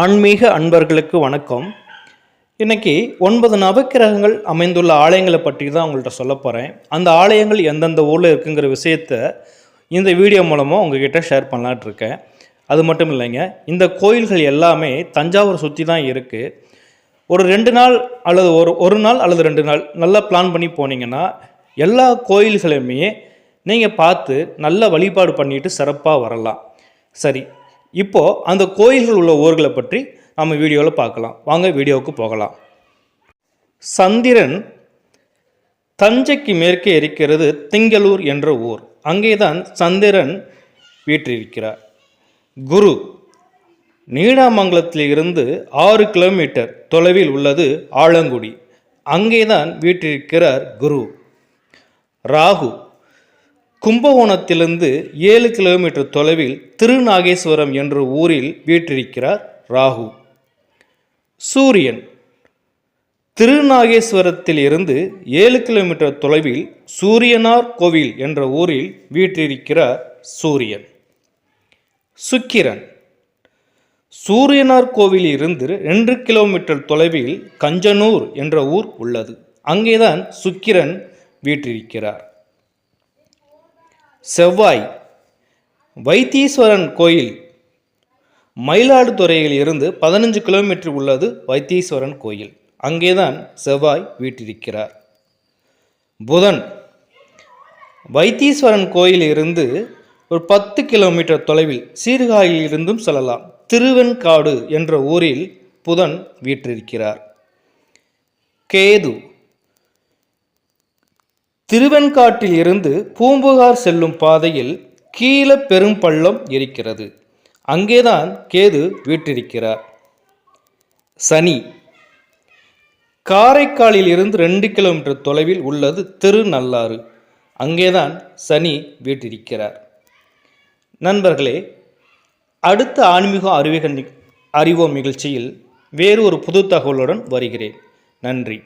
ஆன்மீக அன்பர்களுக்கு வணக்கம். இன்றைக்கி ஒன்பது நவக்கிரகங்கள் அமைந்துள்ள ஆலயங்களை பற்றி தான் உங்கள்கிட்ட சொல்ல போகிறேன் அந்த ஆலயங்கள் எந்தெந்த ஊரில் இருக்குங்கிற விஷயத்த இந்த வீடியோ மூலமாக உங்ககிட்ட ஷேர் பண்ணலான்ட்டு இருக்கேன். அது மட்டும் இல்லைங்க இந்த கோயில்கள் எல்லாமே தஞ்சாவூர் சுற்றி தான் இருக்குது ஒரு ரெண்டு நாள் அல்லது ஒரு ஒரு நாள் அல்லது ரெண்டு நாள் நல்லா பிளான் பண்ணி போனீங்கன்னா எல்லா கோயில்களையுமே நீங்கள் பார்த்து நல்ல வழிபாடு பண்ணிட்டு சிறப்பாக வரலாம். சரி இப்போது அந்த கோயில்கள் உள்ள ஊர்களை பற்றி நம்ம வீடியோவில் பார்க்கலாம். வாங்க வீடியோவுக்கு போகலாம். சந்திரன் தஞ்சைக்கு மேற்கே இருக்கிறது திங்களூர் என்ற ஊர். அங்கேதான் சந்திரன் வீற்றிருக்கிறார். குரு நீடாமங்கலத்தில் இருந்து ஆறு கிலோமீட்டர் தொலைவில் உள்ளது ஆலங்குடி. அங்கேதான் வீற்றிருக்கிறார் குரு. ராகு கும்பகோணத்திலிருந்து ஏழு கிலோமீட்டர் தொலைவில் திருநாகேஸ்வரம் என்ற ஊரில் வீற்றிருக்கிறார் ராகு. சூரியன். திருநாகேஸ்வரத்தில் இருந்து ஏழு கிலோமீட்டர் தொலைவில் சூரியனார் கோவில் என்ற ஊரில் வீற்றிருக்கிறார் சூரியன். சுக்கிரன். சூரியனார் கோவில் இருந்து ரெண்டு கிலோமீட்டர் தொலைவில் கஞ்சனூர் என்ற ஊர் உள்ளது. அங்கேதான் சுக்கிரன் வீற்றிருக்கிறார். செவ்வாய் வைத்தீஸ்வரன் கோயில். மயிலாடுதுறையில் இருந்து பதினஞ்சு கிலோமீட்டர் உள்ளது வைத்தீஸ்வரன் கோயில். அங்கேதான் செவ்வாய் வீட்டிருக்கிறார் புதன் வைத்தீஸ்வரன் கோயில் இருந்து ஒரு பத்து கிலோமீட்டர் தொலைவில் சீர்காழியில் இருந்தும் செல்லலாம். திருவெண்காடு என்ற ஊரில் புதன் வீற்றிருக்கிறார். கேது திருவெண்காட்டில் இருந்து பூம்புகார் செல்லும் பாதையில் கீழ பெரும்பள்ளம் இருக்கிறது. அங்கேதான் கேது வீற்றிருக்கிறார். சனி. காரைக்காலில் இருந்து ரெண்டு கிலோமீட்டர் தொலைவில் உள்ளது திருநள்ளாறு. அங்கேதான் சனி வீட்டிருக்கிறார் நண்பர்களே அடுத்த ஆன்மீக அறிவிக அறிவோம் நிகழ்ச்சியில் வேறு ஒரு புது தகவலுடன் வருகிறேன். நன்றி.